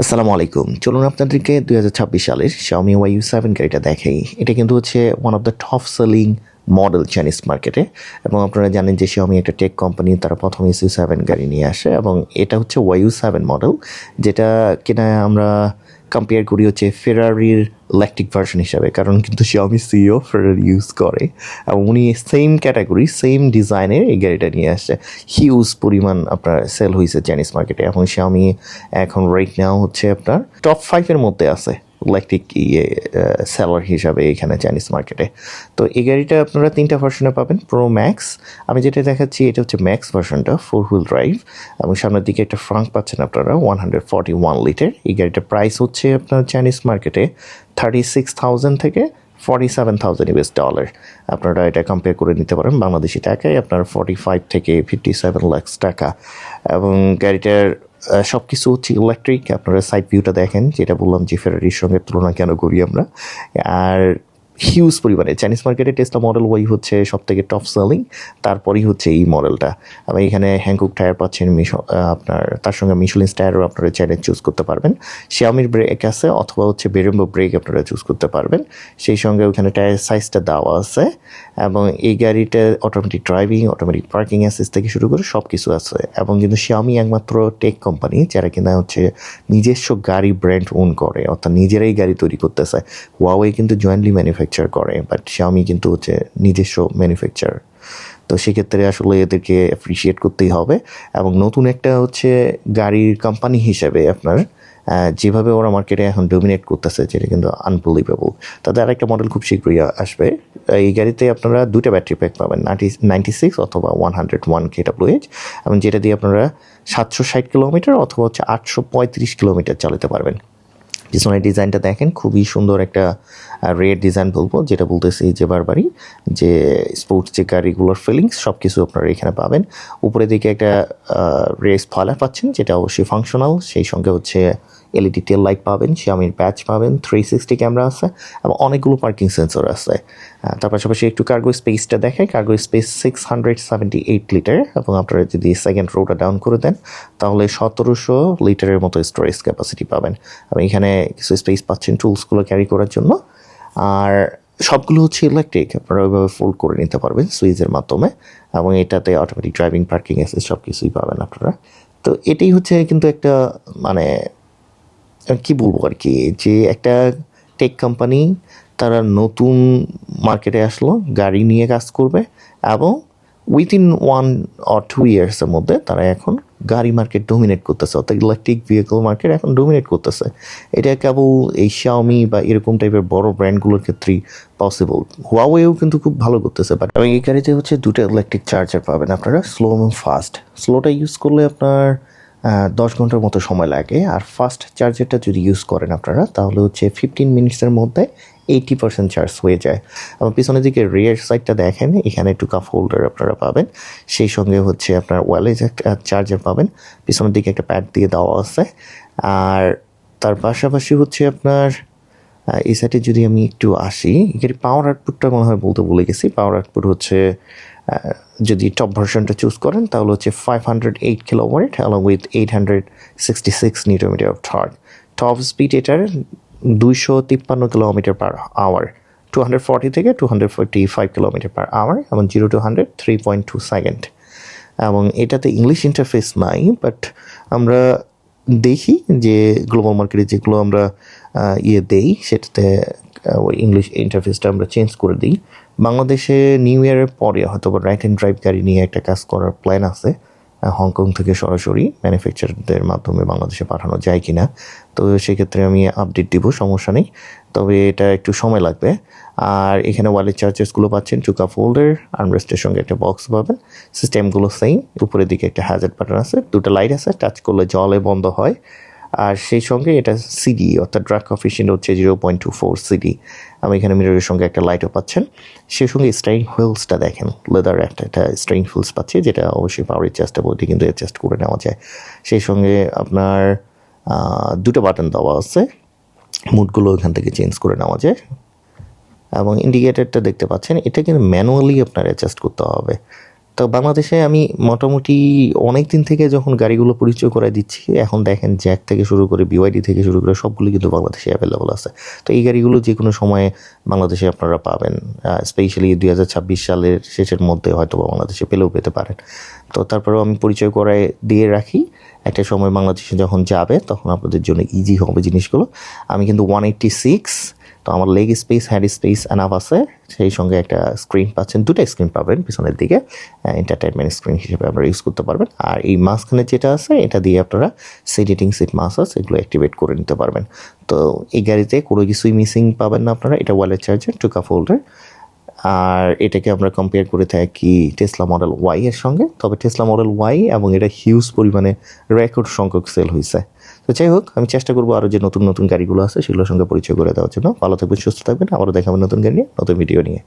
আসসালামু আলাইকুম। চলুন আপনাদেরকে দুই হাজার ছাব্বিশ সালের Xiaomi ওয়াইউ সেভেন গাড়িটা দেখাই। এটা কিন্তু হচ্ছে one of the top selling model Chinese মার্কেটে এবং আপনারা জানেন যে শাওমি একটা টেক কোম্পানি তারা প্রথম ইউ সেভেন গাড়ি নিয়ে আসে। এবং এটা হচ্ছে ওয়াইউ সেভেন মডেল যেটা কিনা আমরা কম্পেয়ার করি হচ্ছে ফেরারির ইলেকট্রিক ভার্সন হিসাবে, কারণ কিন্তু Xiaomi সিও ফেরারি ইউজ করে, এবং উনি সেম ক্যাটাগরি সেম ডিজাইনের এই গাড়িটা নিয়ে আসছে। হিউজ পরিমাণ আপনার সেল হয়েছে চাইনিজ মার্কেটে এখন আমি এখন রাইট নাও হচ্ছে আপনার টপ ফাইভের মধ্যে আছে। ইলেকট্রিক ইয়ে সেলার হিসাবে এখানে চাইনিজ মার্কেটে তো এই গাড়িটা আপনারা তিনটা ভার্সনে পাবেন প্রো ম্যাক্স আমি যেটা দেখাচ্ছি, এটা হচ্ছে ম্যাক্স ভার্সনটা ফোর হুইল ড্রাইভ এবং সামনের দিকে একটা ফ্রাঙ্ক পাচ্ছেন আপনারা one hundred forty one litre এই গাড়িটার প্রাইস হচ্ছে আপনার চাইনিজ মার্কেটে থার্টি সিক্স থাউজেন্ড থেকে forty seven thousand US dollar আপনারা এটা কম্পেয়ার করে নিতে পারেন, বাংলাদেশি টাকায় আপনার ফর্টি ফাইভ থেকে ফিফটি সেভেন লাক্স টাকা। এবং গাড়িটার সব কিছু হচ্ছে ইলেকট্রিক আপনারা সাইড ভিউটা দেখেন, যেটা বললাম যে ফেরারির সঙ্গে তুলনা কেন করি আমরা। আর হিউজ পরিমাণে। চাইনিজ মার্কেটে টেসলা মডেল ওয়াই হচ্ছে সব থেকে টপ সেলিং তারপরেই হচ্ছে এই মডেলটা এবং এখানে হ্যাংকুক টায়ার পাচ্ছেন মিশো আপনার, তার সঙ্গে মিশলিন টায়ারও আপনারা চাইলে চুজ করতে পারবেন। শিয়ামির ব্রেক আছে, অথবা হচ্ছে বেরেম্বো ব্রেক আপনারা চুজ করতে পারবেন। সেই সঙ্গে ওখানে টায়ার সাইজটা দেওয়া আছে, এবং এই গাড়িটা automatic driving automatic parking assist থেকে শুরু করে সব কিছু আছে। এবং কিন্তু শিয়ামি একমাত্র টেক কোম্পানি যারা কিনা হচ্ছে নিজস্ব গাড়ি ব্র্যান্ড ওন করে, অর্থাৎ নিজেরাই গাড়ি তৈরি করতেছে। ওয়াওয়ে কিন্তু জয়েন্টলি ম্যানুফ্যাকচার করে বাট শিয়ামি কিন্তু হচ্ছে নিজস্ব ম্যানুফ্যাকচার তো সেক্ষেত্রে আসলে এদেরকে অ্যাপ্রিসিয়েট করতেই হবে এবং নতুন একটা হচ্ছে গাড়ির কোম্পানি হিসেবে আপনার যেভাবে ওরা মার্কেটে এখন ডোমিনেট করতেছে, যেটা কিন্তু আনবিলিভেবল তাদের আরেকটা মডেল খুব শীঘ্রই আসবে। এই গাড়িতে আপনারা দুটো ব্যাটারি প্যাক পাবেন নাইনটি নাইনটি সিক্স অথবা ওয়ান হান্ড্রেড ওয়ান কেডাব্লিউএইচ এবং যেটা দিয়ে আপনারা সাতশো ষাট কিলোমিটার অথবা হচ্ছে আটশো পঁয়ত্রিশ কিলোমিটার চালাতে পারবেন। পিছনের ডিজাইনটা দেখেন, খুবই সুন্দর একটা রেড ডিজাইন বলব, যেটা বলতেছি যে বারবারই, যে স্পোর্টস যে গাড়িগুলোর ফিলিংস সব কিছু আপনারা এখানে পাবেন। উপরে দিকে একটা রেস ফালা পাচ্ছেন, যেটা অবশ্যই ফাংশনাল সেই সঙ্গে হচ্ছে এলইডি টেল লাইট পাবেন, Xiaomi প্যাচ পাবেন থ্রি সিক্সটি ক্যামেরা আছে, এবং অনেকগুলো পার্কিং সেন্সর আছে। তার পাশাপাশি একটু কার্গো স্পেসটা দেখায় cargo space six hundred seventy eight litre এবং আপনারা যদি সেকেন্ড রোটা ডাউন করে দেন, তাহলে সতেরোশো লিটারের মতো স্টোরেজ ক্যাপাসিটি পাবেন। এবং এখানে কিছু স্পেস পাচ্ছেন টুলসগুলো ক্যারি করার জন্য। আর সবগুলো হচ্ছে ইলেকট্রিক আপনারা ওইভাবে ফোল্ড করে নিতে পারবেন সুইচের মাধ্যমে, এবং এটাতে অটোমেটিক ড্রাইভিং পার্কিং অ্যাসেস সব কিছুই পাবেন আপনারা। তো এটাই হচ্ছে কিন্তু একটা মানে কি বলব আর কি? যে একটা টেক কোম্পানি তারা নতুন মার্কেটে আসলো, গাড়ি নিয়ে কাজ করবে এবং উইথিন ওয়ান অর টু ইয়ার্সের মধ্যে তারা এখন গাড়ি মার্কেট ডোমিনেট করতেছে। অর্থাৎ ইলেকট্রিক ভেহিকল মার্কেট এখন ডোমিনেট করতেছে। এটা কেবল এই Xiaomi বা এরকম টাইপের বড় ব্র্যান্ডগুলোর ক্ষেত্রেই পসিবল হুয়াওয়েও কিন্তু খুব ভালো করতেছে বাট এবং এই গাড়িতে হচ্ছে দুটো ইলেকট্রিক চার্জার পাবেন আপনারা স্লো এবং ফাস্ট স্লোটা ইউজ করলে আপনার দশ ঘণ্টার মতো সময় লাগে। আর ফাস্ট চার্জারটা যদি ইউজ করেন আপনারা, তাহলে হচ্ছে ফিফটিন মিনিটসের মধ্যে এইটি পার্সেন্ট চার্জ হয়ে যায়। এবং পিছনের দিকে রিয়ার সাইডটা দেখেন, এখানে একটু কাপ হোল্ডার আপনারা পাবেন। সেই সঙ্গে হচ্ছে আপনার ওয়ালেজ একটা চার্জার পাবেন। পিছনের দিকে একটা প্যাড দিয়ে দেওয়া আছে। আর তার পাশাপাশি হচ্ছে আপনার এই সাইডে যদি আমি একটু আসি, এখানে পাওয়ার আউটপুটটা মনে হয় বলতে ভুলে গেছি। পাওয়ার আউটপুট হচ্ছে যদি টপ ভার্সনটা চুজ করেন, তাহলে হচ্ছে five hundred eight kilowatt along with eight hundred sixty six newton metre of third top speed এটার দুইশো তিপ্পান্ন kilometre per hour two hundred forty থেকে two hundred forty five kilometre per hour এবং zero to hundred three point two second এবং এটাতে English interface নাই but আমরা দেখি যে গ্লোবাল মার্কেটে যেগুলো আমরা ইয়ে দেই, সেটাতে ওই ইংলিশ ইন্টারফেসটা আমরা চেঞ্জ করে দিই। বাংলাদেশে নিউ ইয়ারের পরে হয়তো বা রাইট অ্যান্ড ড্রাইভ গাড়ি নিয়ে একটা কাজ করার প্ল্যান আছে। হংকং থেকে সরাসরি ম্যানুফ্যাকচারদের মাধ্যমে বাংলাদেশে পাঠানো যায় কিনা। তো সেক্ষেত্রে আমি আপডেট দিব, সমস্যা নেই। তবে এটা একটু সময় লাগবে। আর এখানে ওয়ালেট চার্জেসগুলো পাচ্ছেন টুকা ফোল্ডার আর্মরেস্টের সঙ্গে একটা বক্স পাবেন। সিস্টেমগুলো সেম উপরের দিকে একটা হ্যাজার্ড বাটন আছে, দুটো লাইট আছে টাচ করলে জলে বন্ধ হয়। আর সেই সঙ্গে এটা সিডি অর্থাৎ ড্রাগ কফিসিয়েন্ট হচ্ছে zero point two four CD আমি এখানে মিররের সঙ্গে একটা লাইটও পাচ্ছেন। সেই সঙ্গে স্ট্রেইন হুইলসটা দেখেন লেদার একটা একটা স্ট্রেইন হুইলস পাচ্ছি, যেটা অবশ্যই পাওয়ার অ্যাডজাস্টেবল কিন্তু অ্যাডজাস্ট করে নেওয়া যায়। সেই সঙ্গে আপনার দুটো বাটন দেওয়া আছে। মুডগুলো এখান থেকে চেঞ্জ করে নেওয়া যায়। এবং ইন্ডিকেটারটা দেখতে পাচ্ছেন, এটা কিন্তু ম্যানুয়ালি আপনার অ্যাডজাস্ট করতে হবে। তো বাংলাদেশে আমি মোটামুটি অনেক দিন থেকে যখন গাড়িগুলো পরিচয় করে দিচ্ছি, এখন দেখেন জ্যাক থেকে শুরু করে বিওয়াইডি থেকে শুরু করে সবগুলো কিন্তু বাংলাদেশে অ্যাভেলেবল আছে। তো এই গাড়িগুলো যে কোনো সময়ে বাংলাদেশে আপনারা পাবেন স্পেশালি দুই হাজার ছাব্বিশ সালের শেষের মধ্যে হয়তো বাংলাদেশে পেলেও পেতে পারেন। তো তারপরেও আমি পরিচয় করায় দিয়ে রাখি, একটা সময় বাংলাদেশে যখন যাবে তখন আপনাদের জন্য ইজি হবে জিনিসগুলো। আমি কিন্তু ওয়ান এইট্টি সিক্স তো আমার leg space hand space enough আছে। সেই সঙ্গে একটা স্ক্রিন পাচ্ছেন। দুটো স্ক্রিন পাবেন পিছনের দিকে। এন্টারটেনমেন্ট স্ক্রিন হিসেবে আপনারা ইউজ করতে পারবেন। আর এই মাঝখানে যেটা আছে, এটা দিয়ে আপনারা সিডিটিং সিট মাসাজ এগুলো অ্যাক্টিভেট করে নিতে পারবেন। তো এই গাড়িতে কোনো কিছুই মিসিং পাবেন না আপনারা। এটা wallet charger two cup holder আর এটাকে আমরা কম্পেয়ার করে থাকি টেসলা মডেল ওয়াই এর সঙ্গে। তবে টেসলা মডেল ওয়াই এবং এটা হিউজ পরিমাণে রেকর্ড সংখ্যক সেল হয়েছে তো যাই হোক, আমি চেষ্টা করব আরও যে নতুন নতুন গাড়িগুলো আছে সেগুলোর সঙ্গে পরিচয় করে দেওয়ার জন্য। ভালো থাকবেন, সুস্থ থাকবেন। আবারও দেখাবেন নতুন গাড়ি নিয়ে, নতুন ভিডিও নিয়ে।